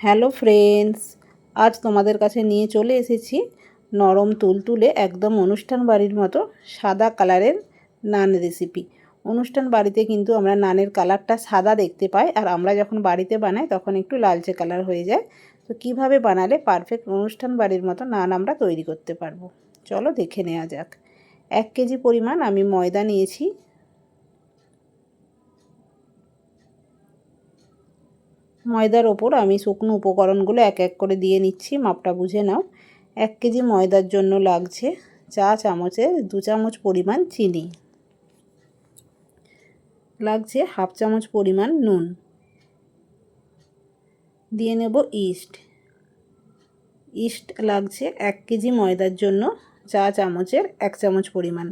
Hello friends, আজ তোমাদের কাছে নিয়ে চলে এসেছি নরম তুলতুলে একদম অনুষ্ঠান বাড়ির মতো সাদা কালারের নান রেসিপি অনুষ্ঠান বাড়িতে কিন্তু আমরা নানের কালারটা সাদা দেখতে পাই আর আমরা যখন বাড়িতে বানাই তখন একটু লালচে কালার হয়ে যায়। তো কীভাবে বানালে পারফেক্ট অনুষ্ঠান বাড়ির মতো নান আমরা তৈরি করতে পারব? চলো দেখে নেওয়া যাক। এক কেজি পরিমাণ আমি ময়দা নিয়েছি। ময়দার ওপর আমি শুকনো উপকরণগুলো এক এক করে দিয়ে নিচ্ছি। মাপটা বুঝে নাও। এক কেজি ময়দার জন্য লাগছে চা চামচের দু চামচ পরিমাণ চিনি। লাগছে হাফ চামচ পরিমাণ নুন। দিয়ে নেব ইস্ট। ইস্ট লাগছে এক কেজি ময়দার জন্য চা চামচের এক চামচ পরিমাণ।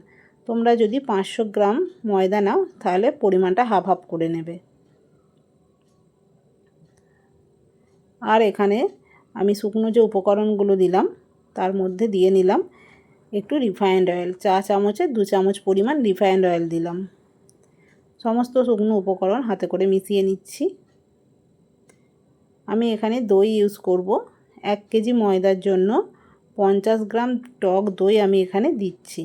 তোমরা যদি পাঁচশো গ্রাম ময়দা নাও তাহলে পরিমাণটা হাফ হাফ করে নেবে। আর এখানে আমি শুকনো যে উপকরণগুলো দিলাম, তার মধ্যে দিয়ে নিলাম একটু রিফাইন্ড অয়েল। চা চামচে দু চামচ পরিমাণ রিফাইন্ড অয়েল দিলাম। সমস্ত শুকনো উপকরণ হাতে করে মিশিয়ে নিচ্ছি। আমি এখানে দই ইউজ করব। এক কেজি ময়দার জন্য পঞ্চাশ গ্রাম টক দই আমি এখানে দিচ্ছি।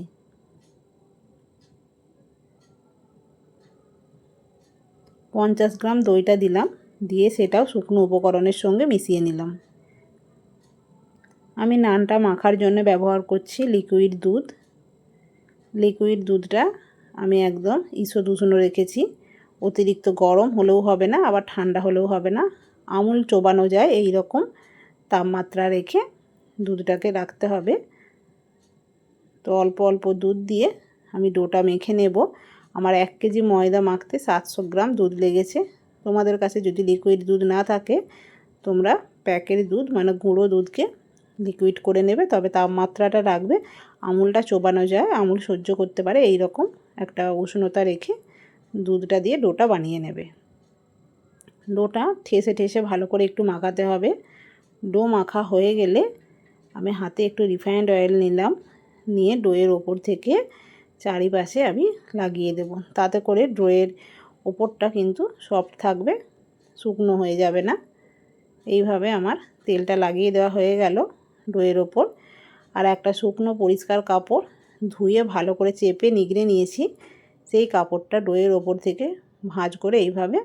পঞ্চাশ গ্রাম দইটা দিলাম। দিয়ে সেটাও শুকনো উপকরণের সঙ্গে মিশিয়ে নিলাম। আমি নানটা মাখার জন্য ব্যবহার করছি লিকুইড দুধ। লিকুইড দুধটা আমি একদম ইসো দূষণও রেখেছি। অতিরিক্ত গরম হলেও হবে না, আবার ঠান্ডা হলেও হবে না। আমুল চোবানো যায় এই রকম তাপমাত্রা রেখে দুধটাকে রাখতে হবে। তো অল্প অল্প দুধ দিয়ে আমি ডোটা মেখে নেব। আমার এক কেজি ময়দা মাখতে সাতশো গ্রাম দুধ লেগেছে। তোমাদের কাছে যদি লিকুইড দুধ না থাকে, তোমরা প্যাকের দুধ মানে গুঁড়ো দুধকে লিকুইড করে নেবে, তবে তাপমাত্রাটা রাখবে, আমুলটা চোবানো যায়, আমুল সহ্য করতে পারে এই রকম একটা উষ্ণতা রেখে দুধটা দিয়ে ডোটা বানিয়ে নেবে। ডোটা ঠেসে ঠেসে ভালো করে একটু মাখাতে হবে। ডো মাখা হয়ে গেলে আমি হাতে একটু রিফাইন্ড অয়েল নিলাম, নিয়ে ডোয়ের ওপর থেকে চারিপাশে আমি লাগিয়ে দেব। তাতে করে ডোয়ের ওপরটা কিন্তু সফট থাকবে, শুকনো হয়ে যাবে না। এইভাবে আমার তেলটা লাগিয়ে দেওয়া হয়ে গেল ডোয়ের ওপর। আর একটা শুকনো পরিষ্কার কাপড় ধুয়ে ভালো করে চেপে নিগড়ে নিয়েছি, সেই কাপড়টা ডোয়ের ওপর থেকে ভাঁজ করে এইভাবে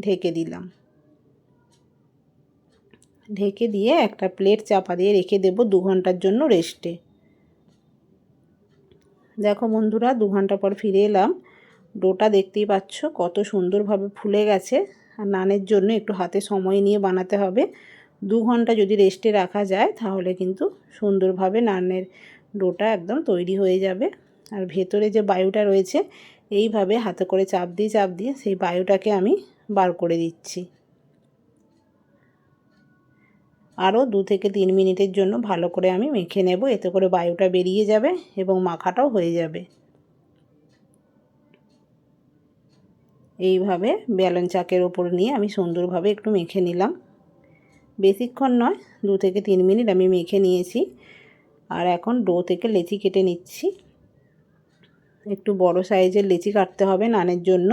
ঢেকে দিলাম। ঢেকে দিয়ে একটা প্লেট চাপা দিয়ে রেখে দেব দু ঘণ্টার জন্য রেস্টে দেখো বন্ধুরা, দু ঘণ্টা পর ফিরে এলাম। ডোটা দেখতেই পাচ্ছ, কত সুন্দরভাবে ফুলে গেছে। আর নানের জন্য একটু হাতে সময় নিয়ে বানাতে হবে। দু ঘণ্টা যদি রেস্টে রাখা যায়, তাহলে কিন্তু সুন্দরভাবে নানের ডোটা একদম তৈরি হয়ে যাবে। আর ভেতরে যে বায়ুটা রয়েছে, এইভাবে হাতে করে চাপ দিয়ে চাপ দিয়ে সেই বায়ুটাকে আমি বার করে দিচ্ছি। আরও দু থেকে তিন মিনিটের জন্য ভালো করে আমি মেখে নেব, এতে করে বায়ুটা বেরিয়ে যাবে এবং মাখাটাও হয়ে যাবে। এইভাবে ব্যালন চাকের ওপর নিয়ে আমি সুন্দরভাবে একটু মেখে নিলাম। বেশিক্ষণ নয়, দু থেকে তিন মিনিট আমি মেখে নিয়েছি। আর এখন ডো থেকে লেচি কেটে নিচ্ছি। একটু বড় সাইজের লেচি কাটতে হবে নানের জন্য।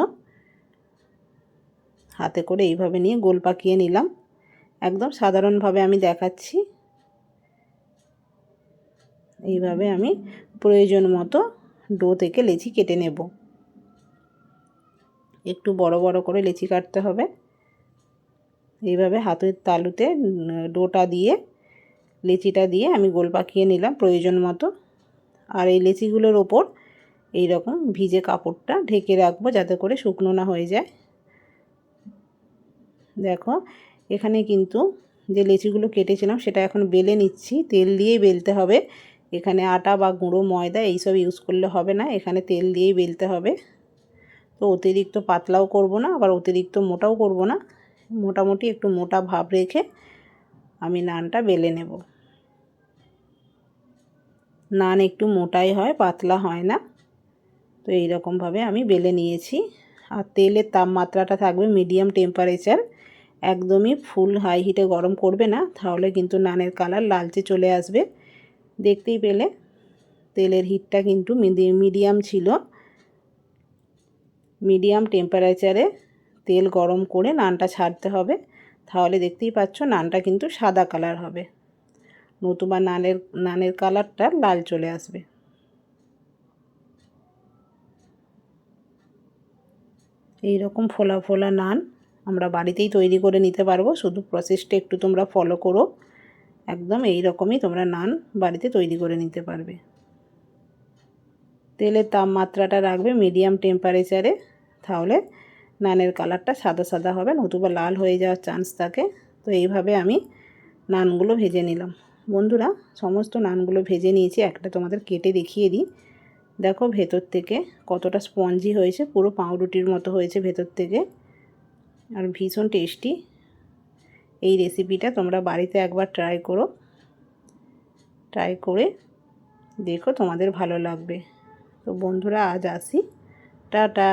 হাতে করে এইভাবে নিয়ে গোল পাকিয়ে নিলাম। একদম সাধারণভাবে আমি দেখাচ্ছি। এইভাবে আমি প্রয়োজন মতো ডো থেকে লেচি কেটে নেব। একটু বড় বড় করে লেচি কাটতে হবে। এইভাবে হাতের তালুতে ডোটা দিয়ে, লেচিটা দিয়ে আমি গোল পাকিয়ে নিলাম প্রয়োজন মতো। আর এই লেচিগুলোর ওপর এই রকম ভিজে কাপড়টা ঢেকে রাখব যাতে করে শুকনো না হয়ে যায়। দেখো, এখানে কিন্তু যে লেচিগুলো কেটেছিলাম সেটা এখন বেলে নিচ্ছি। তেল দিয়েই বেলতে হবে। এখানে আটা বা গুঁড়ো, ময়দা এইসব ইউজ করলে হবে না। এখানে তেল দিয়েই বেলতে হবে। তো অতিরিক্ত পাতলাও করব না, আবার অতিরিক্ত মোটাও করব না। মোটামুটি একটু মোটা ভাব রেখে আমি নানটা বেলে নেব। নান একটু মোটাই হয়, পাতলা হয় না। তো এইরকমভাবে আমি বেলে নিয়েছি। আর তেলের তাপমাত্রাটা থাকবে মিডিয়াম টেম্পারেচার। একদমই ফুল হাই হিটে গরম করবে না, তাহলে কিন্তু নানের কালার লালচে চলে আসবে। দেখতেই পেলে, তেলের হিটটা কিন্তু মিডিয়াম ছিল। মিডিয়াম টেম্পারেচারে তেল গরম করে নানটা ছাড়তে হবে। তাহলে দেখতেই পাচ্ছ নানটা কিন্তু সাদা কালার হবে। নতুবা নানের নানের কালারটা লাল চলে আসবে। এই রকম ফোলা ফোলা নান আমরা বাড়িতেই তৈরি করে নিতে পারব। শুধু প্রসেসটা একটু তোমরা ফলো করো। একদম এই রকমই তোমরা নান বাড়িতে তৈরি করে নিতে পারবে। তেলের তাপমাত্রাটা রাখবে মিডিয়াম টেম্পারেচারে তাহলে নানের কালারটা সাদা সাদা হবে, নতুবা লাল হয়ে যাওয়ার চান্স থাকে। তো এইভাবে আমি নানগুলো ভেজে নিলাম। বন্ধুরা, সমস্ত নানগুলো ভেজে নিয়েছি, একটা তোমাদের কেটে দেখিয়ে দিই। দেখো ভেতর থেকে কতটা স্পঞ্জি হয়েছে, পুরো পাউরুটির মতো হয়েছে ভেতর থেকে। আর ভীষণ টেস্টি এই রেসিপিটা তোমরা বাড়িতে একবার ট্রাই করো। ট্রাই করে দেখো তোমাদের ভালো লাগবে। তো বন্ধুরা, আজ আসি। টাটা!